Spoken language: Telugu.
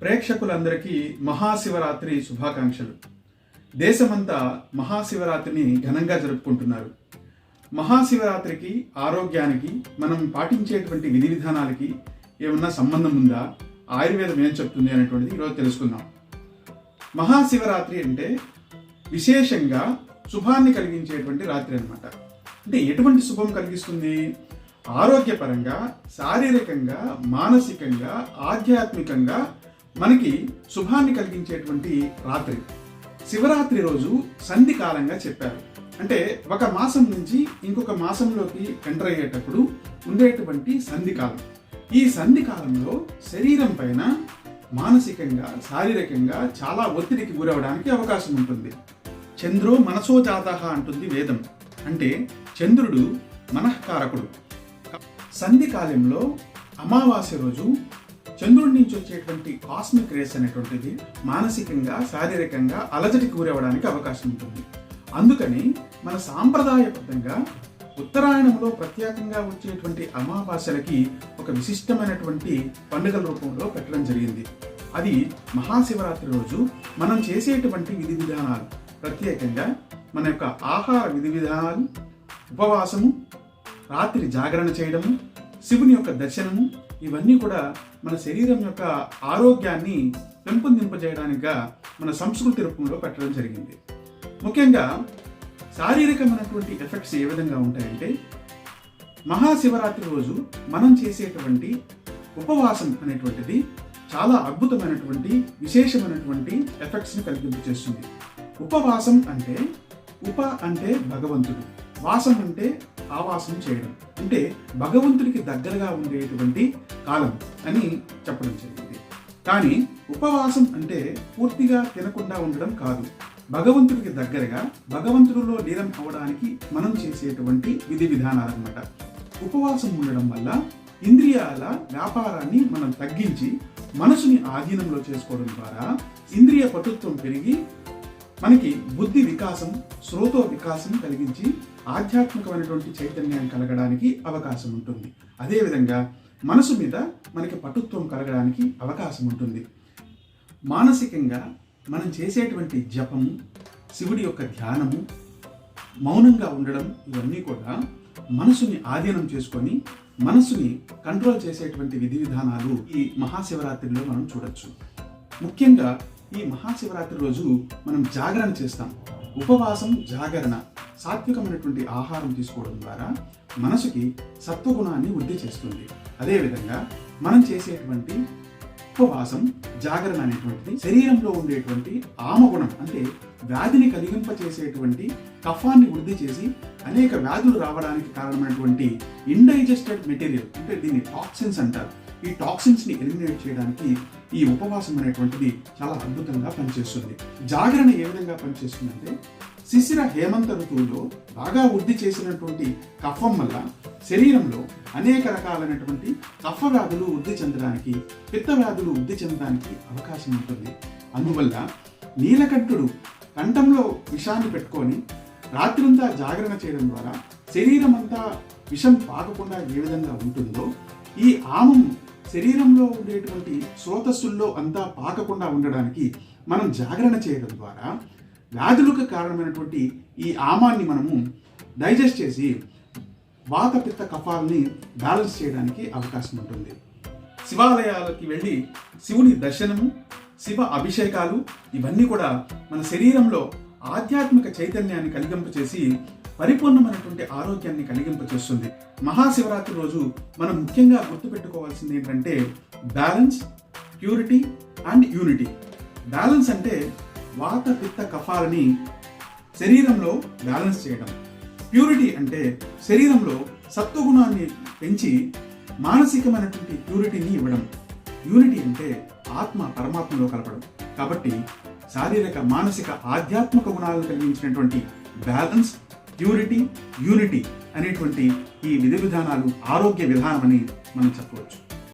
ప్రేక్షకులందరికీ మహాశివరాత్రి శుభాకాంక్షలు. దేశమంతా మహాశివరాత్రిని ఘనంగా జరుపుకుంటున్నారు. మహాశివరాత్రికి ఆరోగ్యానికి మనం పాటించేటువంటి విధి విధానాలకి ఏమన్నా సంబంధం ఉందా? ఆయుర్వేదం ఏం చెప్తుంది అనేటువంటిది ఈరోజు తెలుసుకుందాం. మహాశివరాత్రి అంటే విశేషంగా శుభాన్ని కలిగించేటువంటి రాత్రి అన్నమాట. అంటే ఎటువంటి శుభం కలిగిస్తుంది? ఆరోగ్యపరంగా శారీరకంగా మానసికంగా ఆధ్యాత్మికంగా మనకి శుభాన్ని కలిగించేటువంటి రాత్రి. శివరాత్రి రోజు సంధి కాలంగా చెప్పారు. అంటే ఒక మాసం నుంచి ఇంకొక మాసంలోకి ఎంటర్ అయ్యేటప్పుడు ఉండేటువంటి సంధి కాలం. ఈ సంధి కాలంలో శరీరం పైన మానసికంగా శారీరకంగా చాలా ఒత్తిడికి గురవడానికి అవకాశం ఉంటుంది. చంద్రో మనసో జాతః అంటుంది వేదం. అంటే చంద్రుడు మనఃకారకుడు. సంధి కాలంలో అమావాస్య రోజు చంద్రుడి నుంచి వచ్చేటువంటి కాస్మిక్ రేస్ అనేటువంటిది మానసికంగా శారీరకంగా అలజడికి గురవడానికి అవకాశం ఉంటుంది. అందుకని మన సాంప్రదాయబద్ధంగా ఉత్తరాయణంలో ప్రత్యేకంగా వచ్చేటువంటి అమావాస్యలకి ఒక విశిష్టమైనటువంటి పండుగల రూపంలో పెట్టడం జరిగింది. అది మహాశివరాత్రి రోజు మనం చేసేటువంటి విధి విధానాలు. ప్రత్యేకంగా మన యొక్క ఆహార విధి విధానాలు ఉపవాసము రాత్రి జాగరణ చేయడము శివుని యొక్క దర్శనము ఇవన్నీ కూడా మన శరీరం యొక్క ఆరోగ్యాన్ని పెంపొందింపజేయడానికిగా మన సంస్కృతి రూపంలో పెట్టడం జరిగింది. ముఖ్యంగా శారీరకమైనటువంటి ఎఫెక్ట్స్ ఏ విధంగా ఉంటాయంటే మహాశివరాత్రి రోజు మనం చేసేటువంటి ఉపవాసం అనేటువంటిది చాలా అద్భుతమైనటువంటి విశేషమైనటువంటి ఎఫెక్ట్స్ని కలిగింపు చేస్తుంది ఉపవాసం అంటే ఉప అంటే భగవంతుడు. వాసం అంటే ఆవాసం చేయడం. అంటే భగవంతుడికి దగ్గరగా ఉండేటువంటి కాలం అని చెప్పడం జరిగింది. కానీ ఉపవాసం అంటే పూర్తిగా తినకుండా ఉండడం కాదు. భగవంతుడికి దగ్గరగా భగవంతుడిలో లీనం అవ్వడానికి మనం చేసేటువంటి విధి విధానాలు అనమాట ఉపవాసం ఉండడం వల్ల ఇంద్రియాల వ్యాపారాన్ని మనం తగ్గించి మనసుని ఆధీనంలో చేసుకోవడం ద్వారా ఇంద్రియ పటుత్వం పెరిగి మనకి బుద్ధి వికాసం శ్రోతో వికాసం కలిగించి ఆధ్యాత్మికమైనటువంటి చైతన్యాన్ని కలగడానికి అవకాశం ఉంటుంది. అదేవిధంగా మనసు మీద మనకి పటుత్వం కలగడానికి అవకాశం ఉంటుంది. మానసికంగా మనం చేసేటువంటి జపము శివుడి యొక్క ధ్యానము మౌనంగా ఉండడం ఇవన్నీ కూడా మనసుని ఆధీనం చేసుకొని మనసుని కంట్రోల్ చేసేటువంటి విధి విధానాలు ఈ మహాశివరాత్రిలో మనం చూడొచ్చు. ముఖ్యంగా ఈ మహాశివరాత్రి రోజు మనం జాగరణ చేస్తాం. ఉపవాసం జాగరణ సాత్వికమైనటువంటి ఆహారం తీసుకోవడం ద్వారా మనసుకి సత్వగుణాన్ని వృద్ధి చేస్తుంది. అదేవిధంగా మనం చేసేటువంటి ఉపవాసం జాగరణ అనేటువంటిది శరీరంలో ఉండేటువంటి ఆమగుణం అంటే వ్యాధిని కలిగింపచేసేటువంటి కఫాన్ని వృద్ధి చేసి అనేక వ్యాధులు రావడానికి కారణమైనటువంటి ఇండైజెస్టెడ్ మెటీరియల్ అంటే దీన్ని టాక్సిన్స్ అంటారు. ఈ టాక్సిన్స్ని ఎలిమినేట్ చేయడానికి ఈ ఉపవాసం అనేటువంటిది చాలా అద్భుతంగా పనిచేస్తుంది. జాగరణ ఏ విధంగా పనిచేస్తుందంటే శిశిర హేమంత ఋతువులో బాగా వృద్ధి చేసినటువంటి కఫం వల్ల శరీరంలో అనేక రకాలైనటువంటి కఫ వ్యాధులు వృద్ధి చెందడానికి పిత్త వ్యాధులు వృద్ధి చెందడానికి అవకాశం ఉంటుంది. అందువల్ల నీలకంఠుడు కంఠంలో విషాన్ని పెట్టుకొని రాత్రంతా జాగరణ చేయడం ద్వారా శరీరం అంతా విషం పాకకుండా ఏ విధంగా ఉంటుందో ఈ ఆమం శరీరంలో ఉండేటువంటి స్రోతస్సుల్లో అంతా పాకకుండా ఉండడానికి మనం జాగరణ చేయడం ద్వారా వ్యాధులకు కారణమైనటువంటి ఈ ఆమాన్ని మనము డైజెస్ట్ చేసి వాత పిత్త కఫాలని బ్యాలెన్స్ చేయడానికి అవకాశం ఉంటుంది. శివాలయాలకి వెళ్ళి శివుని దర్శనము శివ అభిషేకాలు ఇవన్నీ కూడా మన శరీరంలో ఆధ్యాత్మిక చైతన్యాన్ని కలిగింపచేసి పరిపూర్ణమైనటువంటి ఆరోగ్యాన్ని కలిగింపచేస్తుంది. మహాశివరాత్రి రోజు మనం ముఖ్యంగా గుర్తుపెట్టుకోవాల్సింది ఏంటంటే balance purity and unity. Balance అంటే వాత పిత్త కఫాలని శరీరంలో బ్యాలెన్స్ చేయడం. ప్యూరిటీ అంటే శరీరంలో సత్వగుణాన్ని పెంచి మానసికమైనటువంటి ప్యూరిటీని ఇవ్వడం. యూనిటీ అంటే ఆత్మ పరమాత్మలో కలపడం. కాబట్టి శారీరక మానసిక ఆధ్యాత్మిక గుణాలను కలిగించినటువంటి బ్యాలెన్స్ ప్యూరిటీ యూనిటీ అనేటువంటి ఈ విధి విధానాలు ఆరోగ్య విధానం అని మనం చెప్పవచ్చు.